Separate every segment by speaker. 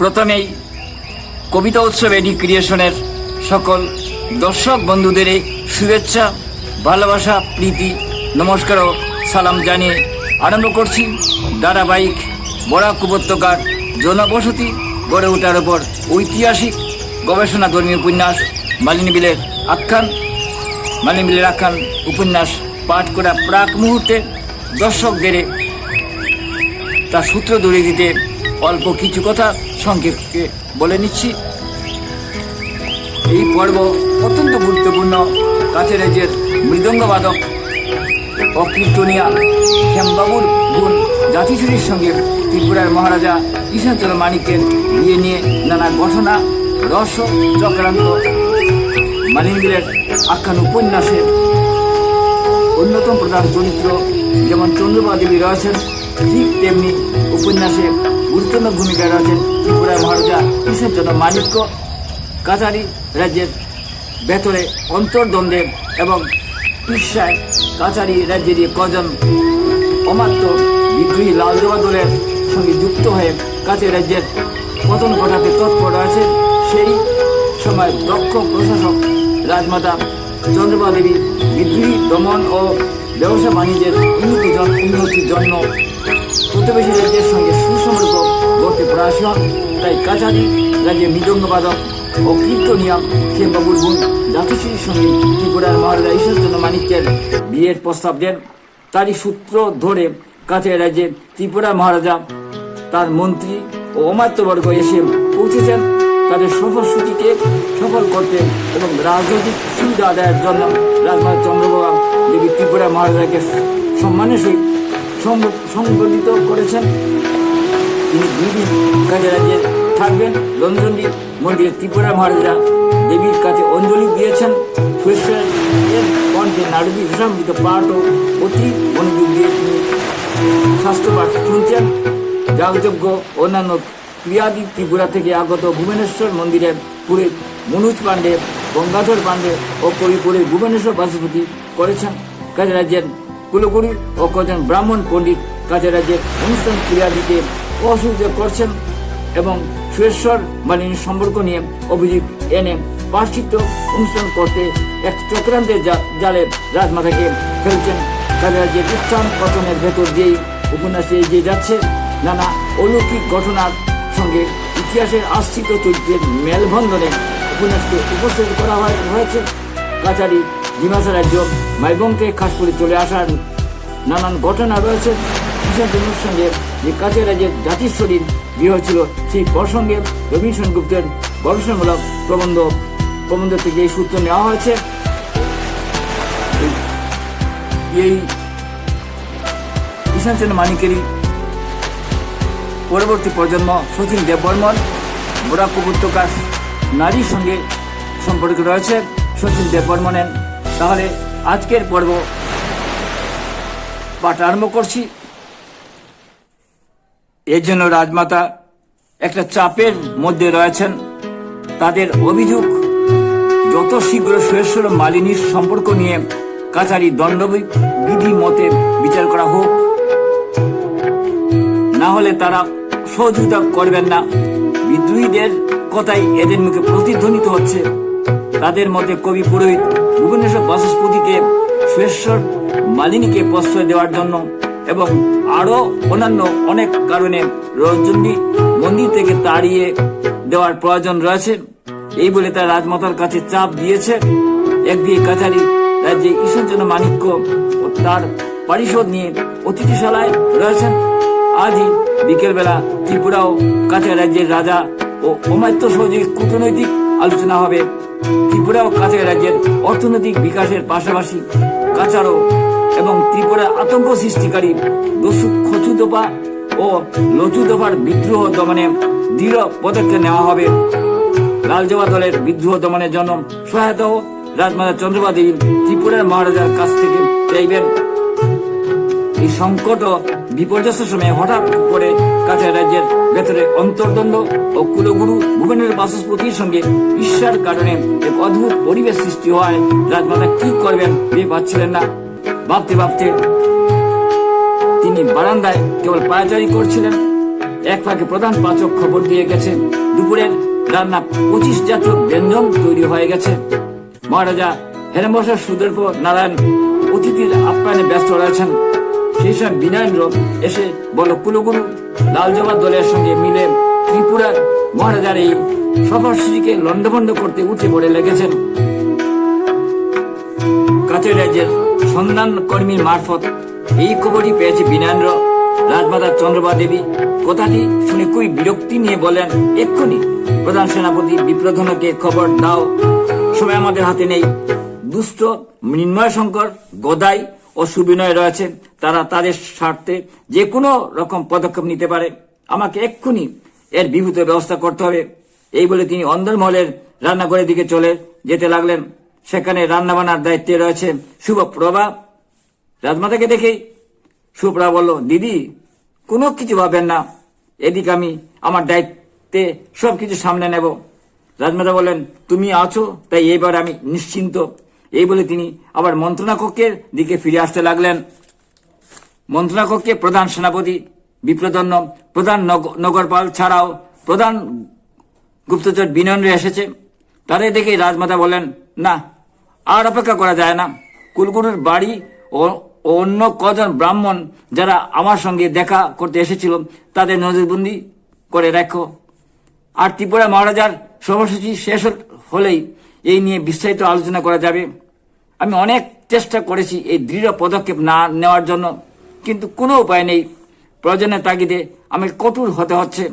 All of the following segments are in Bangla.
Speaker 1: প্রথমেই কবিতা উৎসব এডি ক্রিয়েশনের সকল দর্শক বন্ধুদের শুভেচ্ছা, ভালোবাসা, প্রীতি, নমস্কার ও সালাম জানিয়ে আরম্ভ করছি। ধারাবাহিক বরাক উপত্যকার জনবসতি গড়ে ওঠার ওপর ঐতিহাসিক গবেষণা ধর্মী উপন্যাস মালিনী বিলের আখ্যান। মালিনী বিলের আখ্যান উপন্যাস পাঠ করা প্রাক মুহূর্তে দর্শকদের তার সূত্র ধরে দিতে অল্প কিছু কথা সংক্ষেপে বলে নিচ্ছি, এই পর্ব অত্যন্ত গুরুত্বপূর্ণ কাছের রাজ্যের মৃদঙ্গবাদক অকীর্তনিয়া শ্যামবাবুর বোন জাতিচুরির সঙ্গে ত্রিপুরার মহারাজা ঈশানচন্দ্র মানিকের বিয়ে নিয়ে নানা ঘটনা, রহস্য, চক্রান্ত মালিনীদের আখ্যান উপন্যাসের অন্যতম প্রধান চরিত্র যেমন চন্দ্রবা দেবী রয়েছেন, ঠিক তেমনি উপন্যাসে গুরুত্বপূর্ণ ভূমিকায় রয়েছেন ত্রিপুরার মহারাজা কৃষ্ণচন্দ্র মানিক্য, কাছারি রাজ্যের ভেতরে অন্তর্দ্বন্দ্বের এবং পিসায় কাছারি রাজ্যেরই কজন অমাত্য বিদ্রোহী লালজোয়া দলের সঙ্গে যুক্ত হয়ে কাছে রাজ্যের পতন ঘটাতে তৎপর রয়েছে সেই সময় দক্ষ প্রশাসক রাজমাতা চন্দ্রবা দেবী বিদ্রোহী দমন ও ব্যবসা বাণিজ্যের উন্নতি উন্নতির জন্য প্রতিবেশী রাজ্যের সঙ্গে সুসম্পর্ক গড়তে প্রয়াস হন। তাই কাছারি রাজ্যে মৃদঙ্গবাদক ও কীর্তনিয়া খেমবাবুর বোন জাতিশ্রীর সঙ্গে ত্রিপুরার মহারাজা ঈশ্বরচন্দ্র মানিক্যের বিয়ের প্রস্তাব দেন। তারই সূত্র ধরে কাছে রাজ্যে ত্রিপুরা মহারাজা, তার মন্ত্রী ও অমাত্যবর্গ এসে পৌঁছেছেন। তাদের সফরসূচিকে সফল করতে এবং রাজনৈতিক সুবিধা আদায়ের জন্য রাজমাতা চন্দ্রবাবু দেবী ত্রিপুরা মহারাজাকে সম্মানের সহিত সং- সংবর্ধিত করেছেন। তিনি দুই দিন কাজে রাজ্যে থাকবেন। রঞ্জনদী মন্দিরে ত্রিপুরা মহারাজা দেবীর কাছে অঞ্জলি দিয়েছেন। কণ্ঠে নারদী ভূষামৃত পাঠ ও অতি মনোযোগ দিয়ে তিনি শাস্ত্রপাঠ শুনছেন। যাগযজ্ঞ, অন্যান্য ক্রিয়াদি ত্রিপুরা থেকে আগত ভুবনেশ্বর মন্দিরের পুরে মনোজ পাণ্ডে, গঙ্গাধর পাণ্ডে ও কবিপুরে ভুবনেশ্বর বাসুপতি করেছেন। কাজে রাজ্যের কুলগুরু ও কজন ব্রাহ্মণ পণ্ডিত কাজে রাজ্যের অনুষ্ঠান ক্রিয়াদিতে অসুবিধা করছেন এবং সুরেশ্বর মালিনীর সম্পর্ক নিয়ে অভিযোগ এনে পার্শ্চিত্য অনুষ্ঠান করতে এক চক্রান্তের জালে রাজমাতাকে ফেলছেন। কাজে রাজ্যের উত্থান পতনের ভেতর দিয়েই উপন্যাসে এগিয়ে যাচ্ছে নানা অলৌকিক ঘটনার সঙ্গে ইতিহাসের আশ্রিত চরিত্রের মেলবন্ধনে উপন্যাসকে উপস্থিত করা হয়- হয়েছে। কাছারি ডিমাসা রাজ্য মাইবংকে খাস করে চলে আসার নানান ঘটনা রয়েছে। কৃষ্ণচন্দ্রের সঙ্গে যে কাছে রাজ্যের জাতিশ্বরীর বিয়ে হয়েছিল সেই প্রসঙ্গে রবীন্দ্র সেনগুপ্তের গবেষণামূলক প্রবন্ধ প্রবন্ধ থেকে এই সূত্র নেওয়া হয়েছে। এই- এই কৃষ্ণচন্দ্র মানিকেরই পরবর্তী প্রজন্ম শচীন দেববর্মন বরাক উপত্যকার নারীর সঙ্গে সম্পর্ক রয়েছে। শচীন দেববর্মনের তাহলে আজকের পর্ব পাঠ আরম্ভ করছি। এর জন্য রাজমাতা একটা চাপের মধ্যে রয়েছেন। তাদের অভিযোগ, যত শীঘ্র সুরেশ্বর মালিনীর সম্পর্ক নিয়ে কাছারি দণ্ডবিধি মতে বিচার করা হোক। না হলে তারা সহযোগিতা করবেন না। বিদ্রোহীদের কথাই এদের মুখে প্রতিধ্বনিত হচ্ছে। তাদের মতে কবি পুরোহিত ভুবনেশ্বর বাচস্পতিকে সুরেশ্বর মালিনীকে প্রশ্রয় দেওয়ার জন্য এবং আরও অন্যান্য অনেক কারণে রজনী মন্দির থেকে তাড়িয়ে দেওয়ার প্রয়োজন রয়েছে। এই বলে তার রাজমাতার কাছে চাপ দিয়েছে। একদিকে কাছারি রাজ্যে ঈশ্বরচন্দ্র মানিক্য ও তার পরিষদ নিয়ে অতিথিশালায় রয়েছেন। আজই বিকেলবেলা ত্রিপুরা ও রাজ্যের রাজা ও অমাত্য সহযোগী কূটনৈতিক আলোচনা হবে। ত্রিপুরা ও কাছাড় রাজ্যের অর্থনৈতিক বিকাশের পাশাপাশি কাছাড়ও এবং ত্রিপুরা আতঙ্ক সৃষ্টিকারী দস্যু খচুদোপা ও লচুদোপার বিদ্রোহ দমনে দৃঢ় পদক্ষেপ নেওয়া হবে। লালজবা দলের বিদ্রোহ দমনের জন্য সহায়তাও রাজমাতা চন্দ্রবা দেবী ত্রিপুরার মহারাজার কাছ থেকে চাইবেন। এই সংকট ও বিপর্যস্ত সময়ে হঠাৎ করে কাছাড় রাজ্যের ভেতরে অন্তর্দ্বন্দ্ব ও কুলগুরু ভুবনের বাচস্পতির সঙ্গে ঈর্ষার কারণে এক অদ্ভুত পরিবেশ সৃষ্টি হয়। রাজমাতা কি করবেন ভেবে পাচ্ছিলেন না। ভাবতে ভাবতে তিনি বারান্দায় কেবল পায়াচারি করছিলেন। এক ফাঁকে প্রধান পাচক খবর দিয়ে গেছে, দুপুরের রান্না পঁচিশ জাতীয় ব্যঞ্জন তৈরি হয়ে গেছে। মহারাজা হেরমশা সুদর্ভ নারায়ণ অতিথির আপ্যায়নে ব্যস্ত রয়েছেন। সেই সময় বিনয়েন্দ্র এসে বল, কুলগুরু লালজবা দলের সঙ্গে মিলে ত্রিপুরার মহারাজার এই সফরসূচিকে লণ্ডভণ্ড করতে উঠে পড়ে লেগেছেন। কাছের রাজ্যের সন্ধান কর্মীর মারফত এই খবরই পেয়েছে বিনয়েন্দ্র। রাজমাতা চন্দ্রবা দেবী কথাটি শুনে খুবই বিরক্তি নিয়ে বলেন, এক্ষুনি প্রধান সেনাপতি বিপ্রধনকে খবর দাও। সময় আমাদের হাতে নেই। দুষ্ট মৃন্ময় শঙ্কর গদাই ও সুবিনয় রয়েছে, তারা তাদের স্বার্থে যে কোনো রকম পদক্ষেপ নিতে পারে। আমাকে এক্ষুনি এর বিভূত ব্যবস্থা করতে হবে। এই বলে তিনি অন্দরমহলের রান্নাঘরের দিকে চলে যেতে লাগলেন। সেখানে রান্নাবান্নার দায়িত্বে রয়েছে শুভপ্রভা। রাজমাতাকে দেখেই সুপ্রা বলল, দিদি, কোনো কিছু ভাবেন না। এদিক আমি আমার দায়িত্বে সব কিছু সামনে নেব। রাজমাতা বললেন, তুমি আছো, তাই এবার আমি নিশ্চিন্ত। এই বলে তিনি আবার মন্ত্রণাকক্ষের দিকে ফিরে আসতে লাগলেন। মন্ত্রণা কক্ষে প্রধান সেনাপতি বিপ্রদন্ন প্রধান নগ- নগরপাল ছাড়াও প্রধান গুপ্তচর বিনন্দ্র এসেছে। তাদের দেখে রাজমাতা বলেন না, আর অপেক্ষা করা যায় না। কুলগুরুর বাড়ি ও অন্য কজন ব্রাহ্মণ যারা আমার সঙ্গে দেখা করতে এসেছিল, তাদের নজরবন্দি করে রাখো। আর ত্রিপুরা মহারাজার সর্বসূচি শেষ হলেই এই নিয়ে বিস্তারিত আলোচনা করা যাবে। আমি অনেক চেষ্টা করেছি এই দৃঢ় পদক্ষেপ না নেওয়ার জন্য, কিন্তু কোনো উপায় নেই। প্রয়োজনের তাগিদে আমি কঠোর হতে হচ্ছে।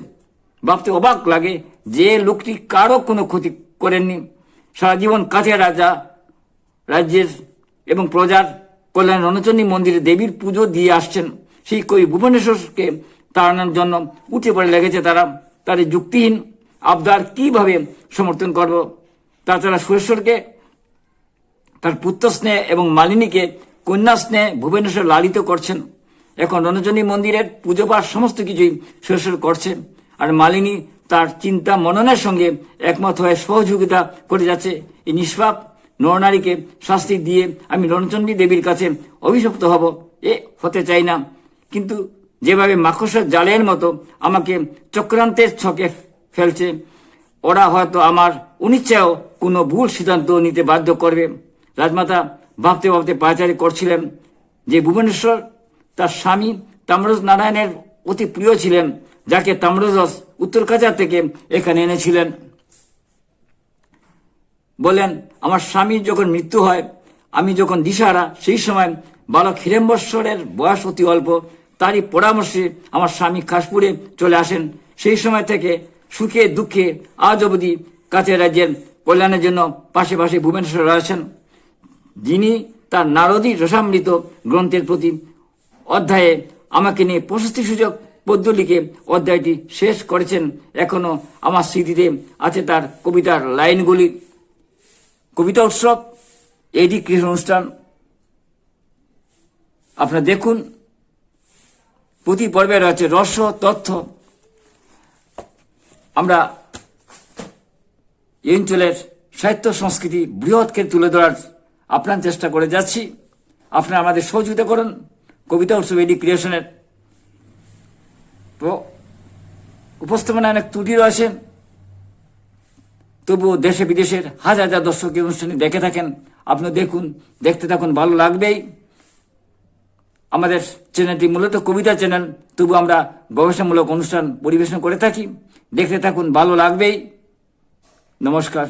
Speaker 1: ভাবতে অবাক লাগে যে লোকটি কারও কোনো ক্ষতি করেননি। সারা জীবন কাছে রাজা, রাজ্যের এবং প্রজার কল্যাণ রণচণ্ডী মন্দিরে দেবীর পুজো দিয়ে আসছেন। সেই কবি ভুবনেশ্বরকে তাড়ানোর জন্য উঠে পড়ে লেগেছে তারা। তাদের যুক্তিহীন আবদার কীভাবে সমর্থন করব? তাছাড়া সুরেশ্বরকে, তার পুত্র স্নেহ এবং মালিনীকে কন্যা স্নেহ ভুবনেশ্বর লালিত করছেন। এখন রণচণ্ডী মন্দিরের পুজো পাঠ সমস্ত কিছুই সুরেশ্বর করছে আর মালিনী তার চিন্তা মননের সঙ্গে একমত হয়ে সহযোগিতা করে যাচ্ছে। এই নিষ্পাপ নরনারীকে শাস্তি দিয়ে আমি রণচণ্ডী দেবীর কাছে অভিশপ্ত হব, এ হতে চাই না। কিন্তু যেভাবে মাকড়সার জালের মতো আমাকে চক্রান্তের ছকে ফেলছে, ওরা হয়তো আমার অনিচ্ছাও কোনো ভুল সিদ্ধান্ত নিতে বাধ্য করবে। রাজমাতা ভাবতে ভাবতে পায়চারি করছিলেন যে ভুবনেশ্বর তার স্বামী তাম্রজ নারায়ণের অতি প্রিয় ছিলেন, যাকে তাম্ররস উত্তর কাজার থেকে এখানে এনেছিলেন। বলেন, আমার স্বামী যখন মৃত্যু হয়, আমি যখন দিশাহারা, সেই সময় বালক হিরেম্বশ্বরের বয়স অতি অল্প। তারই পরামর্শে আমার স্বামী কাশপুরে চলে আসেন। সেই সময় থেকে সুখে দুঃখে আজ অবধি কাছের রাজ্যের কল্যাণের জন্য পাশে পাশে ভুবনেশ্বর রয়েছেন। যিনি তার নারদী রসামৃত গ্রন্থের প্রতি অধ্যায়ে আমাকে নিয়ে প্রশস্তি সূচক পদ্য লিখে অধ্যায়টি শেষ করেছেন। এখনও আমার স্মৃতিতে আছে তার কবিতার লাইনগুলি। কবিতা উৎসব, এডি কৃষ্ণ অনুষ্ঠান। আপনারা দেখুন, প্রতি পর্বে রয়েছে রস তথ্য। আমরা এই অঞ্চলের সাহিত্য সংস্কৃতি বৃহৎকে তুলে ধরার আপ্রাণ চেষ্টা করে যাচ্ছি। আপনারা আমাদের সহযোগিতা করুন। কবিতা উৎসব এডি ক্রিয়েশনের তো উপস্থাপনায় অনেক ত্রুটি রয়েছে। তবুও দেশে বিদেশের হাজার হাজার দর্শক অনুষ্ঠানে দেখে থাকেন। আপনি দেখুন, দেখতে থাকুন, ভালো লাগবেই। আমাদের চ্যানেলটি মূলত কবিতা চ্যানেল তবু আমরা গবেষণামূলক অনুষ্ঠান পরিবেশন করে থাকি। দেখতে থাকুন, ভালো লাগবেই। নমস্কার